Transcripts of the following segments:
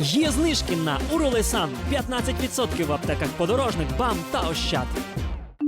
Є знижки на Уролесан 15% в аптеках подорожник, БАМ та Ощад.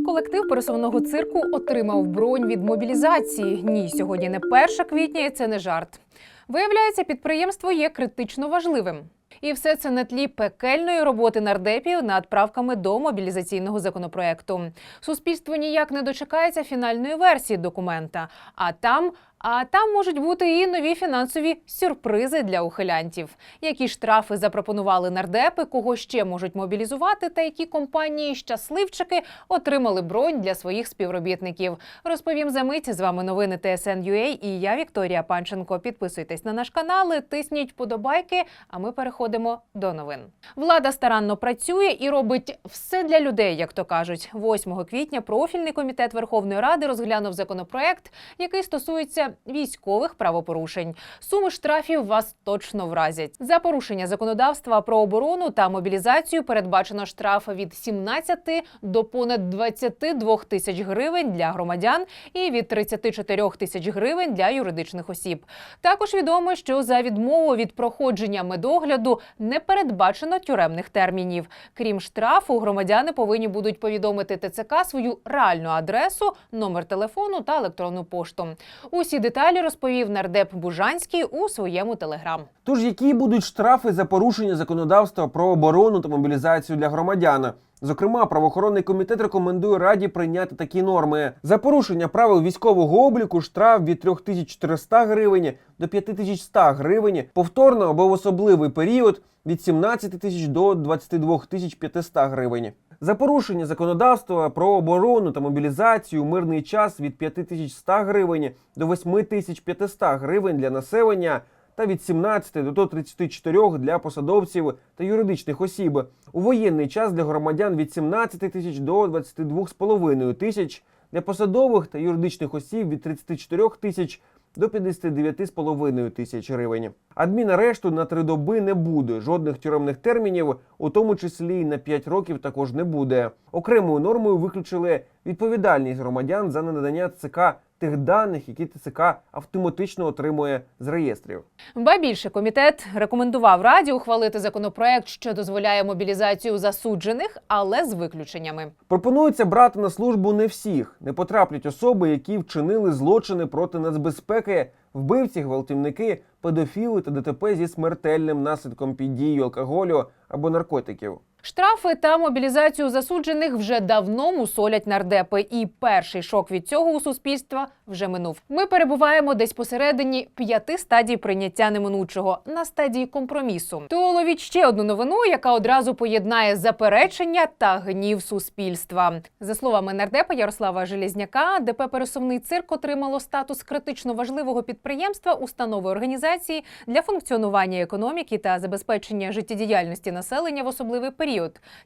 Колектив пересувного цирку отримав бронь від мобілізації. Ні, сьогодні не 1 квітня, і це не жарт. Виявляється, підприємство є критично важливим. І все це на тлі пекельної роботи нардепів над правками до мобілізаційного законопроекту. Суспільство ніяк не дочекається фінальної версії документа. А там, а там можуть бути і нові фінансові сюрпризи для ухилянтів. Які штрафи запропонували нардепи, кого ще можуть мобілізувати, та які компанії щасливчики отримали бронь для своїх співробітників. Розповім за мить. З вами новини ТСН.UA і я Вікторія Панченко. Підписуйтесь на наш канал, тисніть вподобайки. А ми переходимо до новин. Влада старанно працює і робить все для людей, як то кажуть. 8 квітня профільний комітет Верховної Ради розглянув законопроект, який стосується військових правопорушень. Суми штрафів вас точно вразять. За порушення законодавства про оборону та мобілізацію передбачено штраф від 17 до понад 22 тисяч гривень для громадян і від 34 тисяч гривень для юридичних осіб. Також відомо, що за відмову від проходження медогляду не передбачено тюремних термінів. Крім штрафу, громадяни повинні будуть повідомити ТЦК свою реальну адресу, номер телефону та електронну пошту. Усі деталі розповів нардеп Бужанський у своєму телеграм. Тож, які будуть штрафи за порушення законодавства про оборону та мобілізацію для громадян? Зокрема, правоохоронний комітет рекомендує раді прийняти такі норми за порушення правил військового обліку. Штраф від 3400 гривень до 5100 гривень, повторно або в особливий період від 17 тисяч до 22 тисяч 500 гривень. За порушення законодавства про оборону та мобілізацію мирний час від 5100 гривень до 8500 гривень для населення та від 17 до 34 для посадовців та юридичних осіб. У воєнний час для громадян від 17 тисяч до 22,5 тисяч, для посадових та юридичних осіб від 34 тисяч до 59,5 тисяч гривень. Адмінарешту на три доби не буде. Жодних тюремних термінів, у тому числі і на 5 років, також не буде. Окремою нормою виключили відповідальність громадян за ненадання ЦК тих даних, які ТЦК автоматично отримує з реєстрів. Ба більше комітет рекомендував раді ухвалити законопроект, що дозволяє мобілізацію засуджених, але з виключеннями. Пропонується брати на службу не всіх. Не потраплять особи, які вчинили злочини проти нацбезпеки, вбивці, гвалтівники, педофіли та ДТП зі смертельним наслідком під дією алкоголю або наркотиків. Штрафи та мобілізацію засуджених вже давно мусолять нардепи, і перший шок від цього у суспільства вже минув. Ми перебуваємо десь посередині п'яти стадій прийняття неминучого на стадії компромісу. То ловіть ще одну новину, яка одразу поєднає заперечення та гнів суспільства. За словами нардепа Ярослава Железняка, ДП Пересувний цирк отримало статус критично важливого підприємства установи організації для функціонування економіки та забезпечення життєдіяльності населення в особливий період.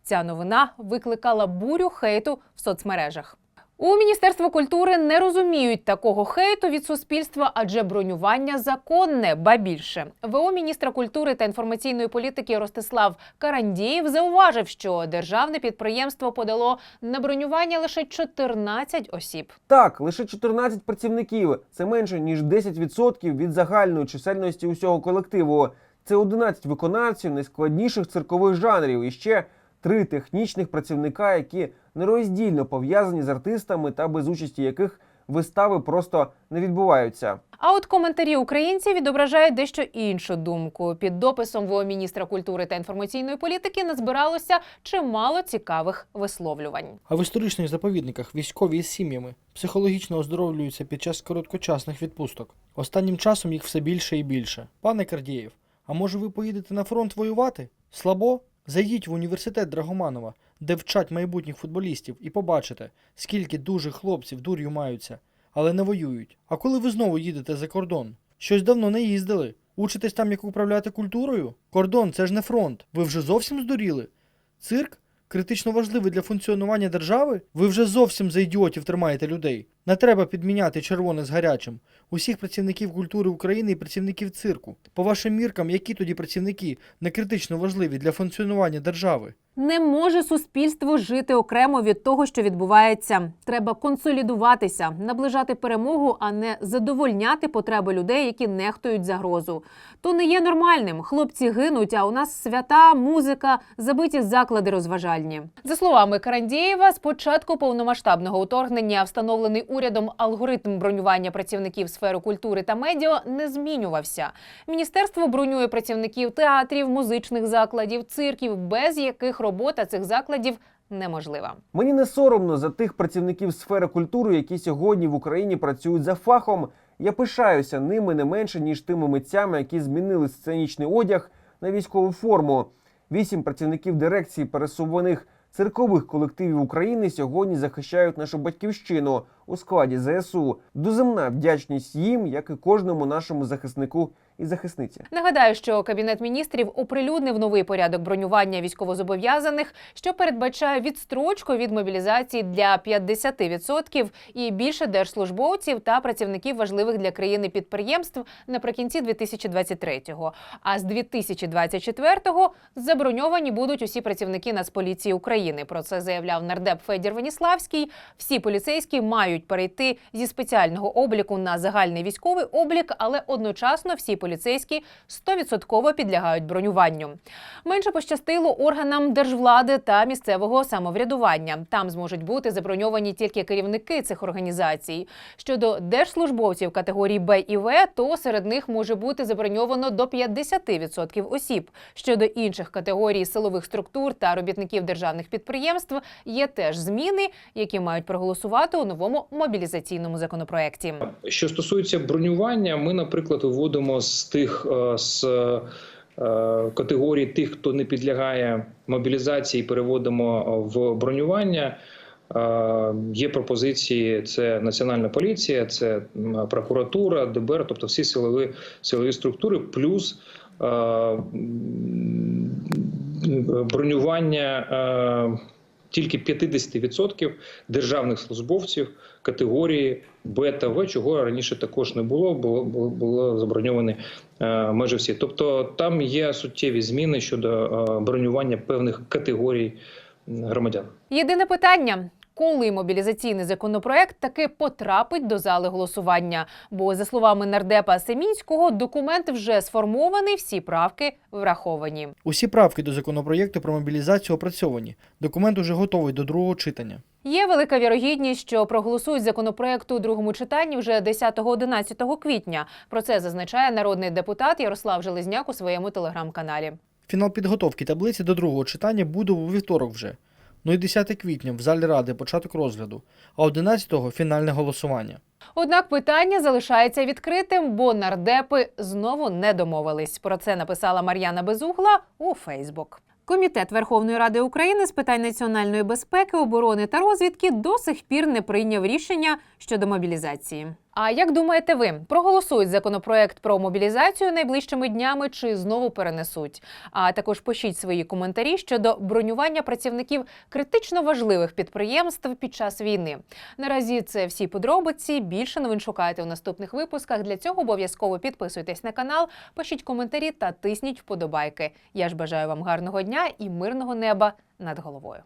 Ця новина викликала бурю хейту в соцмережах. У Міністерство культури не розуміють такого хейту від суспільства, адже бронювання законне, ба більше. ВО міністра культури та інформаційної політики Ростислав Карандєєв зауважив, що державне підприємство подало на бронювання лише 14 осіб. Так, лише 14 працівників. Це менше ніж 10% від загальної чисельності усього колективу. Це 11 виконавців найскладніших циркових жанрів і ще три технічних працівника, які нероздільно пов'язані з артистами та без участі яких вистави просто не відбуваються. А от коментарі українців відображають дещо іншу думку. Під дописом ВО міністра культури та інформаційної політики назбиралося чимало цікавих висловлювань. А в історичних заповідниках військові із сім'ями психологічно оздоровлюються під час короткочасних відпусток. Останнім часом їх все більше і більше. Пане Кардієв, а може ви поїдете на фронт воювати? Слабо? Зайдіть в університет Драгоманова, де вчать майбутніх футболістів, і побачите, скільки дужих хлопців дур'ю маються, але не воюють. А коли ви знову їдете за кордон? Щось давно не їздили. Учитесь там, як управляти культурою? Кордон це ж не фронт. Ви вже зовсім здуріли? Цирк? Критично важливий для функціонування держави? Ви вже зовсім за ідіотів тримаєте людей. Не треба підміняти червоне з гарячим. Усіх працівників культури України і працівників цирку. По вашим міркам, які тоді працівники не критично важливі для функціонування держави? Не може суспільство жити окремо від того, що відбувається. Треба консолідуватися, наближати перемогу, а не задовольняти потреби людей, які нехтують загрозу. То не є нормальним. Хлопці гинуть, а у нас свята, музика, забиті заклади розважальні. За словами Карандєєва, з початку повномасштабного вторгнення встановлений урядом алгоритм бронювання працівників сфери культури та медіа не змінювався. Міністерство бронює працівників театрів, музичних закладів, цирків, без яких робота цих закладів неможлива. Мені не соромно за тих працівників сфери культури, які сьогодні в Україні працюють за фахом. Я пишаюся ними не менше ніж тими митцями, які змінили сценічний одяг на військову форму. Вісім працівників дирекції пересуваних циркових колективів України сьогодні захищають нашу батьківщину у складі ЗСУ. Доземна вдячність їм, як і кожному нашому захиснику і захисниці. Нагадаю, що кабінет міністрів оприлюднив новий порядок бронювання військовозобов'язаних, що передбачає відстрочку від мобілізації для 50% і більше держслужбовців та працівників важливих для країни підприємств наприкінці 2023-го. А з 2024-го заброньовані будуть усі працівники Нацполіції України. Про це заявляв нардеп Федір Веніславський. Всі поліцейські мають перейти зі спеціального обліку на загальний військовий облік, але одночасно всі поліцейські 100% підлягають бронюванню. Менше пощастило органам держвлади та місцевого самоврядування. Там зможуть бути заброньовані тільки керівники цих організацій. Щодо держслужбовців категорії Б і В, то серед них може бути заброньовано до 50% осіб. Щодо інших категорій силових структур та робітників державних підприємств є теж зміни, які мають проголосувати у новому мобілізаційному законопроекті. Що стосується бронювання, ми, наприклад, виводимо з тих е, з е, категорії тих, хто не підлягає мобілізації, переводимо в бронювання. Е, Є пропозиції: це Національна поліція, це прокуратура, ДБР, тобто всі силові силові структури, плюс е, бронювання. Тільки 50% державних службовців категорії Б та В, чого раніше також не було, було, було, заброньовані майже всі. Тобто там є суттєві зміни щодо е, бронювання певних категорій громадян. Єдине питання. Коли мобілізаційний законопроект таки потрапить до зали голосування? Бо за словами нардепа Семінського, документ вже сформований, всі правки враховані. Усі правки до законопроєкту про мобілізацію опрацьовані. Документ уже готовий до другого читання. Є велика вірогідність, що проголосують законопроект у другому читанні вже 10-11 квітня. Про це зазначає народний депутат Ярослав Железняк у своєму телеграм-каналі. Фінал підготовки таблиці до другого читання буде у вівторок вже. Ну і 10 квітня в залі ради початок розгляду, а 11-го фінальне голосування. Однак питання залишається відкритим, бо нардепи знову не домовились. Про це написала Мар'яна Безугла у Фейсбук. Комітет Верховної Ради України з питань національної безпеки, оборони та розвідки до сих пір не прийняв рішення щодо мобілізації. А як думаєте ви, проголосують законопроект про мобілізацію найближчими днями чи знову перенесуть? А також пишіть свої коментарі щодо бронювання працівників критично важливих підприємств під час війни. Наразі це всі подробиці. Більше новин шукайте у наступних випусках. Для цього обов'язково підписуйтесь на канал, пишіть коментарі та тисніть вподобайки. Я ж бажаю вам гарного дня і мирного неба над головою.